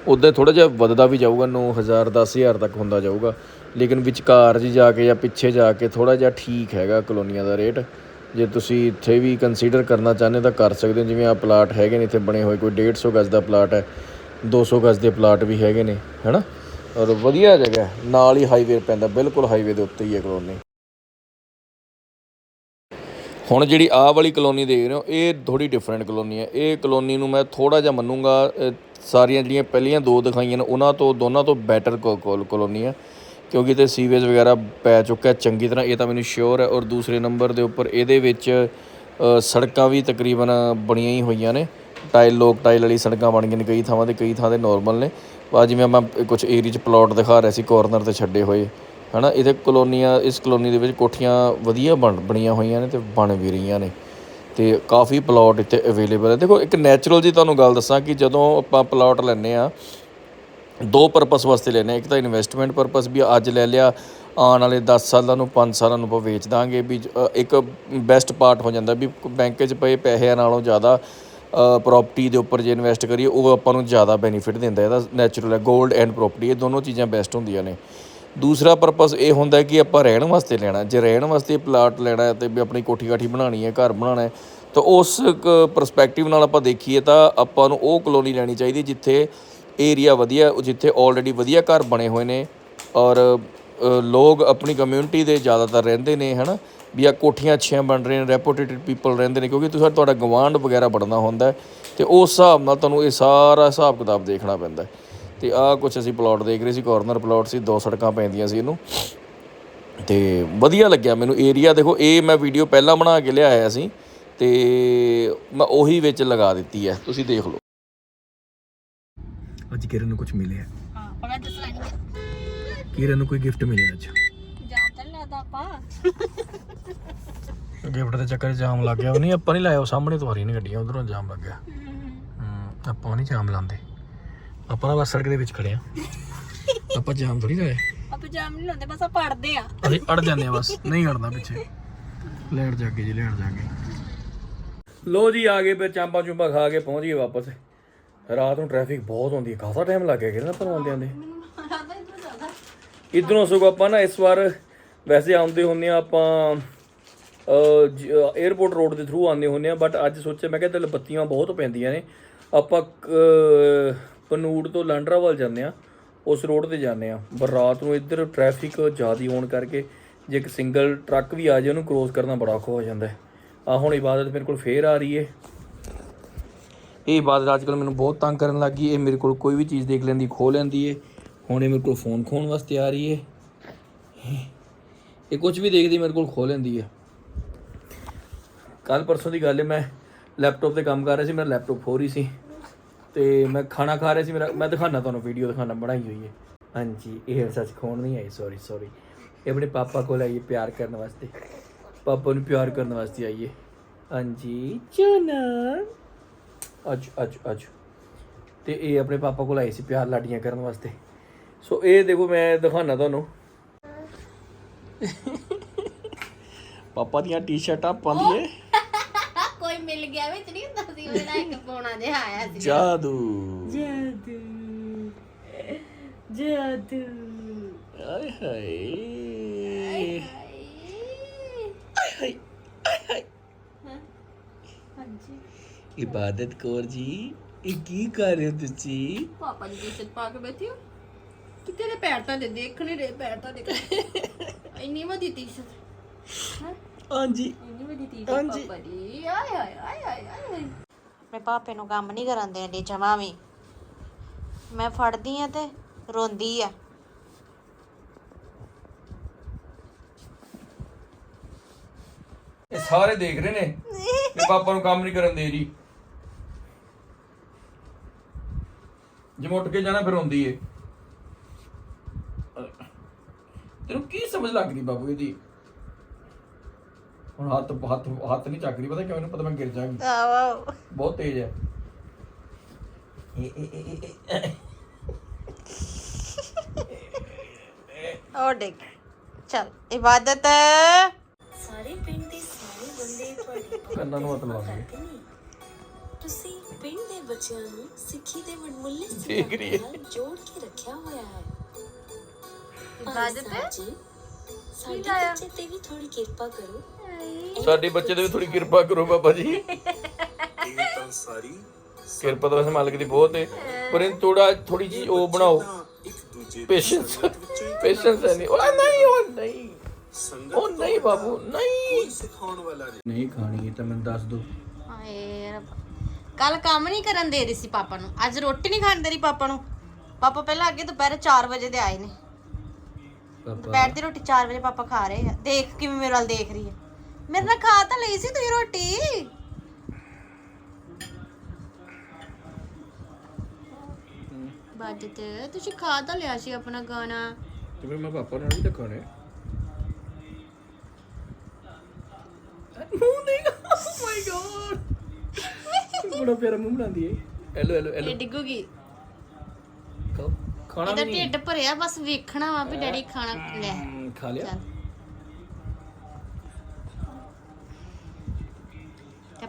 ਉੱਦਾਂ ਥੋੜਾ ਜਿਹਾ ਵੱਧਦਾ ਵੀ ਜਾਊਗਾ 9000 10000 ਤੱਕ ਹੁੰਦਾ ਜਾਊਗਾ। ਲੇਕਿਨ ਵਿਚਕਾਰ ਜੀ ਜਾ ਕੇ ਜਾਂ ਪਿੱਛੇ ਜਾ ਕੇ ਥੋੜਾ ਜਿਹਾ ਠੀਕ ਹੈਗਾ ਕਲੋਨੀਆਂ ਦਾ ਰੇਟ। ਜੇ ਤੁਸੀਂ ਇੱਥੇ ਵੀ ਕੰਸੀਡਰ ਕਰਨਾ ਚਾਹੁੰਦੇ ਤਾਂ ਕਰ ਸਕਦੇ ਹੋ। ਜਿਵੇਂ ਆ ਪਲਾਟ ਹੈਗੇ ਨੇ ਇੱਥੇ ਬਣੇ ਹੋਏ, ਕੋਈ 150 ਗਜ਼ ਦਾ ਪਲਾਟ ਹੈ 200 ਗਜ਼ ਦੇ ਪਲਾਟ ਵੀ ਹੈਗੇ ਨੇ, ਹੈਨਾ? ਔਰ ਵਧੀਆ ਜਗ੍ਹਾ ਨਾਲ ਹੀ ਹਾਈਵੇ ਪੈਂਦਾ, ਬਿਲਕੁਲ ਹਾਈਵੇ ਦੇ ਉੱਤੇ ਹੀ ਹੈ ਕਲੋਨੀ। ਹੁਣ ਜਿਹੜੀ ਆਹ ਵਾਲੀ ਕਲੋਨੀ ਦੇਖ ਰਹੇ ਹੋ, ਇਹ ਥੋੜੀ ਡਿਫਰੈਂਟ ਕਲੋਨੀ ਹੈ। ਇਹ ਕਲੋਨੀ ਨੂੰ ਮੈਂ ਥੋੜਾ ਜਿਹਾ ਮੰਨੂੰਗਾ ਸਾਰੀਆਂ ਜਿਹੜੀਆਂ ਪਹਿਲੀਆਂ ਦੋ ਦਿਖਾਈਆਂ ਨੇ, ਉਹਨਾਂ ਤੋਂ, ਦੋਨਾਂ ਤੋਂ ਬੈਟਰ ਕਲੋਨੀ ਹੈ। ਕਿਉਂਕਿ ਤੇ ਸੀਵੇਜ ਵਗੈਰਾ ਪੈ ਚੁੱਕਾ ਚੰਗੀ ਤਰ੍ਹਾਂ, ਇਹ ਤਾਂ ਮੈਨੂੰ ਸ਼ੋਰ ਹੈ। ਔਰ ਦੂਸਰੇ ਨੰਬਰ ਦੇ ਉੱਪਰ ਇਹਦੇ ਵਿੱਚ ਸੜਕਾਂ ਵੀ ਤਕਰੀਬਨ ਬਣੀਆਂ ਹੀ ਹੋਈਆਂ ਨੇ। ਟਾਈਲ ਲੋਕ ਟਾਈਲ ਵਾਲੀ ਸੜਕਾਂ ਬਣ ਗਈਆਂ ਨੇ ਕਈ ਥਾਵਾਂ ਤੇ, ਕਈ ਥਾਂ ਤੇ ਨਾਰਮਲ ਨੇ। ਆ ਜਿਵੇਂ ਮੈਂ ਕੁਝ ਏਰੀਆ 'ਚ ਪਲਾਟ ਦਿਖਾ ਰਿਹਾ ਸੀ ਕਾਰਨਰ ਤੇ ਛੱਡੇ ਹੋਏ। ਹੈ ਨਾ ਇਹਦੇ ਕਲੋਨੀਆਂ, ਇਸ ਕਲੋਨੀ ਦੇ ਵਿੱਚ ਕੋਠੀਆਂ ਵਧੀਆ ਬਣ, ਬਣੀਆਂ ਹੋਈਆਂ ਨੇ ਅਤੇ ਬਣ ਵੀ ਰਹੀਆਂ ਨੇ। ਅਤੇ ਕਾਫੀ ਪਲਾਟ ਇੱਥੇ ਅਵੇਲੇਬਲ ਹੈ ਦੇਖੋ, ਇੱਕ ਨੈਚੁਰਲ ਜੀ ਤੁਹਾਨੂੰ ਗੱਲ ਦੱਸਾਂ ਕਿ ਜਦੋਂ ਆਪਾਂ ਪਲਾਟ ਲੈਂਦੇ ਆ ਦੋ ਪਰਪਸ ਵਾਸਤੇ ਲੈਨੇ ਆ ਇੱਕ ਤਾਂ ਇਨਵੈਸਟਮੈਂਟ ਪਰਪਸ ਵੀ ਅੱਜ ਲੈ ਲਿਆ, ਆਉਣ ਵਾਲੇ 10 ਸਾਲਾਂ ਨੂੰ 5 ਸਾਲਾਂ ਨੂੰ ਆਪਾਂ ਵੇਚ ਦਾਂਗੇ ਵੀ ਇੱਕ ਬੈਸਟ ਪਾਰਟ ਹੋ ਜਾਂਦਾ ਵੀ ਬੈਂਕ 'ਚ ਪਏ ਪੈਸਿਆਂ ਨਾਲੋਂ ਜ਼ਿਆਦਾ ਪ੍ਰਾਪਰਟੀ ਦੇ ਉੱਪਰ ਜੇ ਇਨਵੈਸਟ ਕਰੀਏ, ਉਹ ਆਪਾਂ ਨੂੰ ਜ਼ਿਆਦਾ ਬੈਨੀਫਿਟ ਦਿੰਦਾ। ਇਹਦਾ ਨੈਚੁਰਲ ਹੈ 골ਡ ਐਂਡ ਪ੍ਰਾਪਰਟੀ ਇਹ ਦੋਨੋਂ ਚੀਜ਼ਾਂ ਬੈਸਟ ਹੁੰਦੀਆਂ ਨੇ। ਦੂਸਰਾ ਪਰਪਸ ਇਹ ਹੁੰਦਾ ਕਿ ਆਪਾਂ ਰਹਿਣ ਵਾਸਤੇ ਲੈਣਾ ਜੇ ਰਹਿਣ ਵਾਸਤੇ ਪਲਾਟ ਲੈਣਾ ਹੈ ਤੇ ਵੀ ਆਪਣੀ ਕੋਠੀ ਕਾਠੀ ਬਣਾਉਣੀ ਹੈ, ਘਰ ਬਣਾਉਣਾ ਹੈ, ਤਾਂ ਉਸ ਪਰਸਪੈਕਟਿਵ ਨਾਲ ਆਪਾਂ ਦੇਖੀਏ ਤਾਂ ਆਪਾਂ ਨੂੰ ਉਹ ਕਲੋਨੀ ਲੈਣੀ ਚਾਹੀਦੀ ਜਿੱਥੇ ਏਰੀਆ ਵਧੀਆ, ਜਿੱਥੇ ਆਲਰੇਡੀ ਵਧੀਆ ਘਰ ਬਣੇ ਹੋਏ ਨੇ ਔਰ ਲੋਕ ਆਪਣੀ ਕਮਿਊਨਿਟੀ ਦੇ ਜ਼ਿਆਦਾਤਰ ਰਹਿੰਦੇ ਨੇ, ਹਨਾ? ਵੀ ਆ ਕੋਠੀਆਂ ਅੱਛੀਆਂ ਬਣ ਰਹੀਆਂ ਨੇ ਰੈਪੂਟੇਟਡ ਪੀਪਲ ਰਹਿੰਦੇ ਨੇ, ਕਿਉਂਕਿ ਤੁਸੀਂ ਤੁਹਾਡਾ ਗਵਾਂਢ ਵਗੈਰਾ ਬਣਨਾ ਹੁੰਦਾ ਹੈ ਤੇ ਉਸ ਹਿਸਾਬ ਨਾਲ ਤੁਹਾਨੂੰ ਇਹ ਸਾਰਾ ਹਿਸਾਬ ਕਿਤਾਬ ਦੇਖਣਾ ਪੈਂਦਾ ਤੇ ਆਹ ਕੁਝ ਅਸੀਂ ਪਲਾਟ ਦੇਖ ਰਹੇ ਸੀ ਕਾਰਨਰ ਪਲਾਟ ਸੀ ਦੋ ਸੜਕਾਂ ਪੈਂਦੀਆਂ ਸੀ ਇਹਨੂੰ। ਤੇ ਵਧੀਆ ਲੱਗਿਆ ਮੈਨੂੰ ਏਰੀਆ ਦੇਖੋ ਇਹ ਮੈਂ ਵੀਡੀਓ ਪਹਿਲਾਂ ਬਣਾ ਕੇ ਲਿਆਇਆ ਸੀ ਤੇ ਮੈਂ ਉਹੀ ਵਿੱਚ ਲਗਾ ਦਿੱਤੀ ਹੈ ਤੁਸੀਂ ਦੇਖ ਲਓ। ਅੱਜ ਕਿਰਨ ਨੂੰ ਕੁਝ ਮਿਲਿਆ। ਹਾਂ ਪਰ ਮੈਂ ਦੱਸਣਾ ਨਹੀਂ ਕਿਰਨ ਨੂੰ ਕੋਈ ਗਿਫਟ ਮਿਲਿਆ ਅੱਜ? ਜਾਮ ਤਾਂ ਨੀ ਲੱਗਦਾ ਆਪਾਂ। ਗਿਫਟ ਦੇ ਚੱਕਰ 'ਚ ਜਾਮ ਲੱਗ ਗਿਆ। ਉਹ ਨਹੀਂ ਆਪਾਂ ਨਹੀਂ ਲਾਇਆ ਉਹ ਸਾਹਮਣੇ ਤੋਂ ਆ ਰਹੀਆਂ ਨੇ ਗੱਡੀਆਂ ਉਧਰੋਂ ਜਾਮ ਲੱਗ ਗਿਆ। ਹੂੰ। ਆਪਾਂ ਨਹੀਂ ਜਾਮ ਲਾਉਂਦੇ। ਆਪਾਂ ਬਸ ਸੜਕ ਦੇ ਵਿੱਚ ਖੜੇ ਆ। ਆਪਾਂ ਜਾਮ ਥੋੜੀ ਲਾਇਆ ਆਪਾਂ ਜਾਮ ਨਹੀਂ ਲਾਉਂਦੇ ਬਸ ਆ ਪੜਦੇ ਆ। ਅਸੀਂ ਅੜ ਜਾਂਦੇ ਆ ਬਸ ਨਹੀਂ ਅੜਨਾ ਪਿੱਛੇ। ਲੈਣ ਜਾ ਕੇ ਜੀ ਲੈਣ ਜਾ ਕੇ ਲੋ ਜੀ ਆ ਗਏ ਫਿਰ ਚਾਂਪਾ ਚੁੰਪਾ ਖਾ ਕੇ ਪਹੁੰਚ ਗਏ ਵਾਪਸ। ਰਾਤ ਨੂੰ ਟ੍ਰੈਫਿਕ ਬਹੁਤ ਹੁੰਦੀ ਹੈ ਖਾਸਾ ਟਾਈਮ ਲੱਗ ਗਿਆ ਨੂੰ ਆਉਂਦੇ ਆਂਦੇ ਇਧਰੋਂ ਸਗੋਂ ਆਪਾਂ ਨਾ ਇਸ ਵਾਰ ਵੈਸੇ ਆਉਂਦੇ ਹੁੰਨੇ ਆ ਆਪਾਂ 에어ਪੋਰਟ ਰੋਡ ਦੇ ਥਰੂ ਆਉਂਦੇ ਹੁੰਨੇ ਆ ਬਟ ਅੱਜ ਸੋਚਿਆ ਮੈਂ ਕਿਹਾ ਤੇ ਬੱਤੀਆਂ ਬਹੁਤ ਪੈਂਦੀਆਂ ਨੇ। ਆਪਾਂ ਪਨੂੜ ਤੋਂ ਲਾਂਡਰਾ ਵੱਲ ਜਾਂਦੇ ਆ ਉਸ ਰੋਡ ਤੇ ਜਾਂਦੇ ਆ ਪਰ ਰਾਤ ਨੂੰ ਇੱਧਰ ਟ੍ਰੈਫਿਕ ਜ਼ਿਆਦੀ ਹੋਣ ਕਰਕੇ ਜੇ ਇੱਕ ਸਿੰਗਲ ਟਰੱਕ ਵੀ ਆ ਜਾਏ, ਉਹਨੂੰ ਕ੍ਰੋਸ ਕਰਨਾ ਬੜਾ ਔਖਾ ਹੋ ਜਾਂਦਾ ਹੈ। ਆ ਹੁਣ ਇਬਾਦਤ ਮੇਰੇ ਕੋਲ ਫੇਰ ਆ ਰਹੀ ਏ ਇਹ ਇਬਾਦਤ ਅੱਜ ਕੱਲ੍ਹ ਮੈਨੂੰ ਬਹੁਤ ਤੰਗ ਕਰਨ ਲੱਗੀ ਇਹ ਮੇਰੇ ਕੋਲ ਕੋਈ ਵੀ ਚੀਜ਼ ਦੇਖ ਲੈਂਦੀ ਖੋ ਲੈਂਦੀ ਏ ਹੁਣ ਇਹ ਮੇਰੇ ਕੋਲ ਫੋਨ ਖੋਣ ਵਾਸਤੇ ਆ ਰਹੀ ਏ ਇਹ ਕੁਝ ਵੀ ਦੇਖਦੀ ਮੇਰੇ ਕੋਲ ਖੋ ਲੈਂਦੀ ਏ ਕੱਲ ਪਰਸੋਂ ਦੀ ਗੱਲ ਹੈ, ਮੈਂ ਲੈਪਟਾਪ ਤੇ ਕੰਮ ਕਰ ਰਿਹਾ ਸੀ, ਮੇਰਾ ਲੈਪਟਾਪ ਹੋ ਰਹੀ ਸੀ। ਤੇ ਮੈਂ ਖਾਣਾ ਖਾ ਰਿਹਾ ਸੀ, ਮੇਰਾ ਮੈਂ ਦਿਖਾਣਾ ਤੁਹਾਨੂੰ ਵੀਡੀਓ ਦਿਖਾਣਾ ਬਣਾਈ ਹੋਈ ਹੈ। ਹਾਂਜੀ, ਇਹ ਸੱਚ ਖੋਣ ਨਹੀਂ ਆਈ ਸੌਰੀ ਸੌਰੀ ਇਹ ਆਪਣੇ ਪਾਪਾ ਕੋਲ ਆਈ ਪਿਆਰ ਕਰਨ ਵਾਸਤੇ। ਪਾਪਾ ਨੂੰ ਪਿਆਰ ਕਰਨ ਵਾਸਤੇ ਆਈ ਹੈ ਹਾਂਜੀ ਚਨਾ ਅੱਜ ਅੱਜ ਅੱਜ। ਤੇ ਇਹ ਆਪਣੇ ਪਾਪਾ ਕੋਲ ਆਈ ਸੀ ਪਿਆਰ ਲਾਡੀਆਂ ਕਰਨ ਵਾਸਤੇ। ਸੋ ਇਹ ਦੇਖੋ, ਮੈਂ ਦਿਖਾਣਾ ਤੁਹਾਨੂੰ। ਪਾਪਾ ਦੀਆਂ ਟੀ-ਸ਼ਰਟਾਂ ਪਾਉਂਦੀ ਏ। ਕੋਈ ਮਿਲ ਗਿਆ ਵਿੱਚ ਨਹੀਂ ਹੁੰਦਾ ਸੀ ਉਹਦਾ ਇੱਕ ਪੋਣਾ ਜਿਹਾ ਆਇਆ ਸੀ। ਜਾਦੂ। ਜਾਦੂ। ਜਾਦੂ। ਆਏ ਹਾਏ। ਹਾਏ। ਹਾਏ ਹਾਂਜੀ। ਇਬਾਦਤ ਕੌਰ ਜੀ ਇਹ ਕੀ ਕਰ ਰਹੇ ਹੋ ਤੁਸੀਂ? ਪਾਪਾ ਜੀ ਟੀ-ਸ਼ਰਟ ਪਾ ਕੇ ਬੈਠੀ ਹੋ। ਕਿ ਤੇਰੇ ਪੈਰ ਤਾਂ ਦੇ ਦੇਖ ਨਹੀਂ ਰਹੇ ਪੈਰ ਤਾਂ ਦੇਖ। ਇੰਨੀ ਵਧੀ ਟੀ-ਸ਼ਰਟ। ਹਾਂ। ਹਾਂਜੀ। ਪਾਪਾ ਦੀ। ਆਏ ਆਏ ਆਏ ਆਏ ਆਏ। ਮੈਂ ਪਾਪੇ ਨੂੰ ਕੰਮ ਨਹੀਂ ਕਰਨ ਦੇਂਦੀ ਜਮਾ ਵੀ। ਮੈਂ ਫੜਦੀ ਆ ਤੇ ਰੋਂਦੀ ਆ। ਇਹ ਸਾਰੇ ਦੇਖ ਰਹੇ ਨੇ ਕਿ ਪਾਪਾ ਨੂੰ ਕੰਮ ਨਹੀਂ ਕਰਨ ਦੇ ਰਹੀ। ਜੇ ਮੈਂ ਉੱਠ ਕੇ ਜਾਣਾ ਫਿਰ ਹੁੰਦੀ ਏ। ਤੈਨੂੰ ਕੀ ਸਮਝ ਲੱਗ ਰਹੀ ਬਾਬੂ ਇਹਦੀ? ਹੁਣ ਹੱਥ ਹੱਥ ਹੱਥ ਨਹੀਂ ਚੱਕ ਰਹੀ ਪਤਾ ਕਿਉਂ ਇਹਨੂੰ ਪਤਾ ਮੈਂ ਗਿਰ ਜਾਵਾਂਗੀ। ਆਓ ਬਹੁਤ ਤੇਜ਼ ਹੈ। ਉਹ ਦੇਖ ਚਲ ਇਬਾਦਤ। ਸਾਰੇ ਪਿੰਡ ਦੇ ਸਾਰੇ ਬੰਦੇ ਤੁਹਾਡੀ ਕੰਨਾਂ ਨੂੰ ਹੱਥ ਲਾ ਦੇ ਕਰਦੇ ਨੇ। ਤੁਸੀਂ ਪਿੰਡ ਦੇ ਬੱਚਿਆਂ ਨੂੰ ਸਿੱਖੀ ਦੇ ਹੈ। ਸਿਧਾਂਤਾਂ ਨਾਲ ਜੋੜ ਕੇ ਰੱਖਿਆ ਹੋਇਆ ਹੈ। ਇਬਾਦਤ? ਜੀ, ਸਾਡੇ? ਬੱਚੇ ਤੇ ਵੀ ਥੋੜੀ ਕਿਰਪਾ ਕਰੋ। ਸਾਡੇ ਬੱਚੇ ਤੇ ਵੀ ਥੋੜੀ ਕਿਰਪਾ ਕਰੋ ਬਾਬਾ ਜੀ। ਇਹ ਤਾਂ ਸਾਰੀ ਕਿਰਪਾ ਤਾਂ ਵੈਸੇ ਮਾਲਕ ਦੀ ਬਹੁਤ ਹੈ ਪਰ ਇਹ ਥੋੜਾ ਥੋੜੀ ਜੀ ਉਹ ਬਣਾਓ। ਇੱਕ ਦੂਜੇ ਪੇਸ਼ੈਂਸ ਪੇਸ਼ੈਂਸ ਹੈ ਨਹੀਂ। ਉਹ ਨਹੀਂ ਉਹ ਨਹੀਂ। ਉਹ ਨਹੀਂ ਬਾਬੂ ਨਹੀਂ। ਸਿਖਾਉਣ ਵਾਲਾ ਨਹੀਂ ਨਹੀਂ ਖਾਣੀ ਤਾਂ ਮੈਨੂੰ ਦੱਸ ਦੋ ਹਾਏ ਕੱਲ ਕੰਮ ਨਹੀਂ ਕਰਨ ਦੇ ਰਹੀ ਸੀ ਪਾਪਾ ਨੂੰ। ਅੱਜ ਰੋਟੀ ਨਹੀਂ ਖਾਣ ਦੇ ਰਹੀ ਪਾਪਾ ਨੂੰ। ਪਾਪਾ ਪਹਿਲਾਂ ਅੱਗੇ ਦੁਪਹਿਰ 4 ਵਜੇ ਦੇ ਆਏ ਨੇ। ਪਾਪਾ। ਦੁਪਹਿਰ ਦੀ ਰੋਟੀ 4 ਵਜੇ ਪਾਪਾ ਖਾ ਰਹੇ ਆ। ਦੇਖ ਕਿਵੇਂ ਮੇਰੇ ਵੱਲ ਦੇਖ ਰਹੀ ਹੈ। ਮੇਰੇ ਨਾਲ ਖਾ ਤਾਂ ਲਈ ਸੀ ਤੁਸੀਂ ਰੋਟੀ। ਬਾਅਦ ਤੁਸੀਂ ਖਾ ਤਾਂ ਲਿਆ ਸੀ ਆਪਣਾ ਗਾਣਾ ਤੇ ਮੈਂ ਪਾਪਾ ਨਾਲ ਵੀ ਤਾਂ ਮੂੰਹ ਦੇ ਓ ਮਾਈ ਗੋਡ ਬੜਾ ਪਿਆਰਾ ਮੂੰਹ ਬਣਾਉਂਦੀ ਏ ਹੈਲੋ ਹੈਲੋ ਇਹ ਡਿੱਗੂਗੀ। ਖਾਓ। ਖਾਣਾ ਇਹਦਾ ਢਿੱਡ ਭਰਿਆ ਬਸ ਵੇਖਣਾ ਵਾ ਵੀ ਡੈਡੀ ਖਾਣਾ ਲੈ। ਖਾ ਲਿਆ?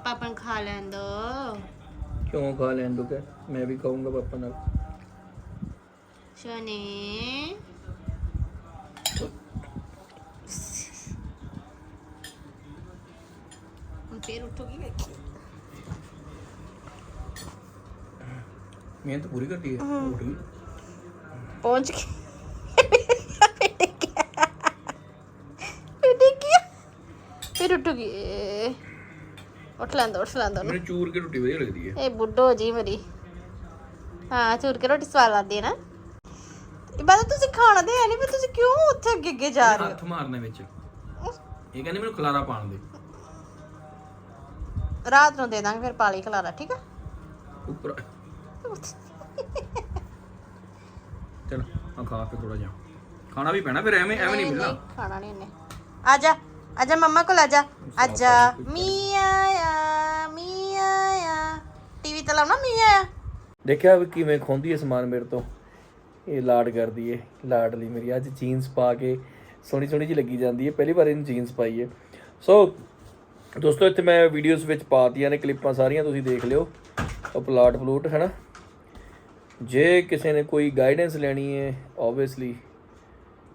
ਪਾਪਾ ਨੂੰ ਖਾ ਲੈਣ ਦੋ। ਕਿਉਂ ਖਾ ਲੈਣ ਦੋ ਕਿ ਮੈਂ ਵੀ ਖਾਊਂਗਾ ਪਾਪਾ ਨਾਲ। ਸ਼ੋਨੇ। ਹੁਣ ਫੇਰ ਉੱਠੋਗੀ ਵੇਖੀ? ਮਿਹਨਤ ਪੂਰੀ ਕਰਦੀ ਹੈ ਉੱਠ ਗਈ। ਪਹੁੰਚ ਗਈ। ਫਿਰ ਉੱਠੂਗੀ ਏ। ਉੱਠ ਲੈਂਦਾ ਉੱਠ ਲੈਂਦਾ ਉਹਨੂੰ ਮੈਨੂੰ ਚੂਰ ਕੇ ਰੋਟੀ ਵਧੀਆ ਲੱਗਦੀ ਹੈ। ਇਹ ਬੁੱਢੋ ਜੀ ਮੇਰੀ। ਹਾਂ ਚੂਰ ਕੇ ਰੋਟੀ ਸਵਾਦ ਲੱਗਦੀ ਹੈ ਨਾ। ਇਹ ਬਾਤ ਤੁਸੀਂ ਖਾਣਾ ਦੇ ਨਹੀਂ ਪਰ ਤੁਸੀਂ ਕਿਉਂ ਉੱਥੇ ਅੱਗੇ ਅੱਗੇ ਜਾ ਰਹੇ ਹੱਥ ਮਾਰਨੇ ਵਿੱਚ। ਇਹ ਕਹਿੰਦੇ ਮੈਨੂੰ ਖਲਾਰਾ ਪਾਣ ਦੇ। ਹੋ ਰਾਤ ਨੂੰ ਦੇ ਦਾਂਗੇ ਫਿਰ ਪਾਲੀ ਖਲਾਰਾ ਠੀਕ ਆ? ਉੱਪਰ। ਚਲ ਆ ਖਾ ਕੇ ਥੋੜਾ ਜਿਹਾ। ਖਾਣਾ ਵੀ ਪੈਣਾ ਫਿਰ ਐਵੇਂ ਐਵੇਂ ਨਹੀਂ ਮਿਲਣਾ। ਖਾਣਾ ਨਹੀਂ ਇਹਨੇ। ਆ ਜਾ ਆ ਜਾ ਮੰਮਾ ਕੋਲ ਆ ਜਾ। ਆ ਜਾ ਮੀਆ ਤੇ ਲਾਉਣਾ ਮੀਆ ਆ ਦੇਖਿਆ ਵੀ ਕਿਵੇਂ ਖੋਂਦੀ ਹੈ ਸਮਾਨ ਮੇਰੇ ਤੋਂ। ਇਹ ਲਾਡ ਕਰਦੀ ਹੈ ਲਾਡਲੀ ਮੇਰੀ। ਅੱਜ ਜੀਨਸ ਪਾ ਕੇ ਸੋਹਣੀ ਸੋਹਣੀ ਜੀ ਲੱਗੀ ਜਾਂਦੀ ਹੈ ਪਹਿਲੀ ਵਾਰ ਇਹਨੂੰ ਜੀਨਸ ਪਾਈ ਹੈ ਸੋ ਦੋਸਤੋ, ਇੱਥੇ ਮੈਂ ਵੀਡੀਓਜ਼ ਵਿੱਚ ਪਾਤੀਆਂ ਨੇ ਕਲਿੱਪਾਂ ਸਾਰੀਆਂ, ਤੁਸੀਂ ਦੇਖ ਲਿਓ। ਉਹ ਪਲਾਟ ਪਲੂਟ ਹੈ ਨਾ ਜੇ ਕਿਸੇ ਨੇ ਕੋਈ ਗਾਈਡੈਂਸ ਲੈਣੀ ਹੈ ਓਬਵੀਅਸਲੀ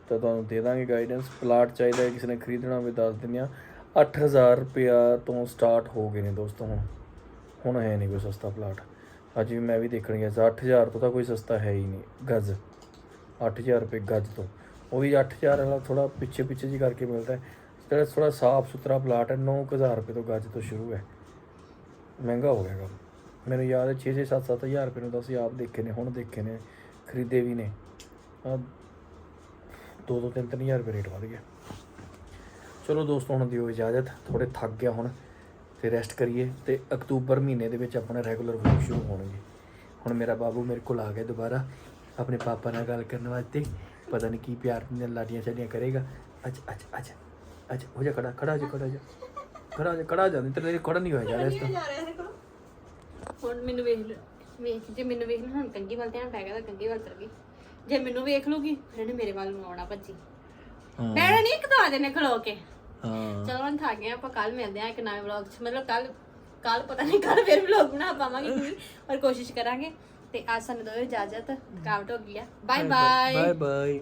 ਤਾਂ ਤੁਹਾਨੂੰ ਦੇ ਦਾਂਗੇ ਗਾਈਡੈਂਸ ਪਲਾਟ ਚਾਹੀਦਾ ਹੈ, ਕਿਸੇ ਨੇ ਖਰੀਦਣਾ ਹੋਵੇ, ਦੱਸ ਦਿੰਦੇ ਆ 8000 ਰੁਪਇਆ ਤੋਂ ਸਟਾਰਟ ਹੋ ਗਏ ਨੇ ਦੋਸਤੋ ਹੁਣ। ਹੁਣ ਹੈ ਨਹੀਂ ਕੋਈ ਸਸਤਾ ਪਲਾਟ। ਅੱਜ ਵੀ ਮੈਂ ਵੀ ਦੇਖਣ ਗਿਆ ਸੀ 8000 ਤੋਂ ਤਾਂ ਕੋਈ ਸਸਤਾ ਹੈ ਹੀ ਨਹੀਂ, ਗੱਜ। 8000 ਰੁਪਏ ਗੱਜ ਤੋਂ। ਉਹ ਵੀ 8000 ਵਾਲਾ ਥੋੜਾ ਪਿੱਛੇ ਪਿੱਛੇ ਜੀ ਕਰਕੇ ਮਿਲਦਾ ਹੈ। ਜਿਹੜਾ ਥੋੜਾ ਸਾਫ਼ ਸੁਥਰਾ ਪਲਾਟ ਹੈ 9000 ਰੁਪਏ ਤੋਂ ਗੱਜ ਤੋਂ ਸ਼ੁਰੂ ਹੈ। ਮਹਿੰਗਾ ਹੋ ਗਿਆ ਕੰਮ। ਮੈਨੂੰ ਯਾਦ ਹੈ 6 6 7 7000 ਰੁਪਏ ਨੂੰ ਤਾਂ ਅਸੀਂ ਆਪ ਦੇਖੇ ਨੇ, ਹੁਣ ਦੇਖੇ ਨੇ, ਖਰੀਦੇ ਵੀ ਨੇ। ਆ 2 2 3 3000 ਰੁਪਏ ਰੇਟ ਵਧ ਗਿਆ। ਚਲੋ ਦੋਸਤੋ, ਹੁਣ ਦਿਓ ਇਜਾਜ਼ਤ। ਥੋੜੇ ਥੱਕ ਗਿਆ ਹੁਣ। ਤੇ ਰੈਸਟ ਕਰੀਏ ਤੇ ਅਕਤੂਬਰ ਮਹੀਨੇ ਦੇ ਵਿੱਚ ਆਪਣਾ ਰੈਗੂਲਰ ਵਲੌਗ ਸ਼ੁਰੂ ਹੋਣਗੇ। ਹੁਣ ਮੇਰਾ ਬਾਬੂ ਮੇਰੇ ਕੋਲ ਆ ਗਿਆ ਦੁਬਾਰਾ ਆਪਣੇ ਪਾਪਾ ਨਾਲ ਗੱਲ ਕਰਨ ਵਾਸਤੇ। ਪਤਾ ਨਹੀਂ ਕੀ ਪਿਆਰ ਦੀਆਂ ਲਾਡੀਆਂ ਛੱਡੀਆਂ ਕਰੇਗਾ। ਅੱਜ ਅੱਜ ਅੱਜ ਅੱਜ ਹੋ ਜਾ ਖੜਾ ਖੜਾ ਜਾ ਖੜਾ ਜਾ। ਖੜਾ ਜਾ ਖੜਾ ਜਾਂਦੇ ਤੇਰੇ ਖੜਾ ਨਹੀਂ ਹੋਇਆ ਜਾ ਰਿਹਾ ਇਸ ਤੋਂ ਹੁਣ ਮੈਨੂੰ ਵੇਖ ਲੈ ਵੇਖ ਜੇ ਮੈਨੂੰ ਵੇਖ ਲੈ ਹੁਣ ਕੰਗੀ ਵੱਲ ਧਿਆਨ ਪੈ ਗਿਆ ਤਾਂ ਕੰਗੀ ਵੱਲ ਚਲ ਗਈ। ਜੇ ਮੈਨੂੰ ਵੇਖ ਲੂਗੀ ਫਿਰ ਇਹਨੇ ਮੇਰੇ ਵੱਲ ਨੂੰ ਆਉਣਾ ਭੱਜੀ। ਹਾਂ। ਬੈਠੇ ਨਹੀਂ ਕਦਾ ਦੇਨੇ ਖਲੋ ਕੇ। ਹਾਂ। ਚਲੋ ਹੁਣ ਥੱਕ ਗਏ ਆਪਾਂ ਕੱਲ ਮਿਲਦੇ ਆ ਇੱਕ ਨਵੇਂ ਵਲੌਗ 'ਚ। ਮਤਲਬ ਕੱਲ ਕੱਲ ਪਤਾ ਨਹੀਂ ਕੱਲ ਫਿਰ ਵਲੌਗ ਬਣਾ ਪਾਵਾਂਗੇ ਕਿ ਨਹੀਂ ਪਰ ਕੋਸ਼ਿਸ਼ ਕਰਾਂਗੇ। ਤੇ ਅੱਜ ਸਾਨੂੰ ਦੋ ਇਜਾਜ਼ਤ ਥਕਾਵਟ ਹੋ ਗਈ ਆ। Bye bye bye bye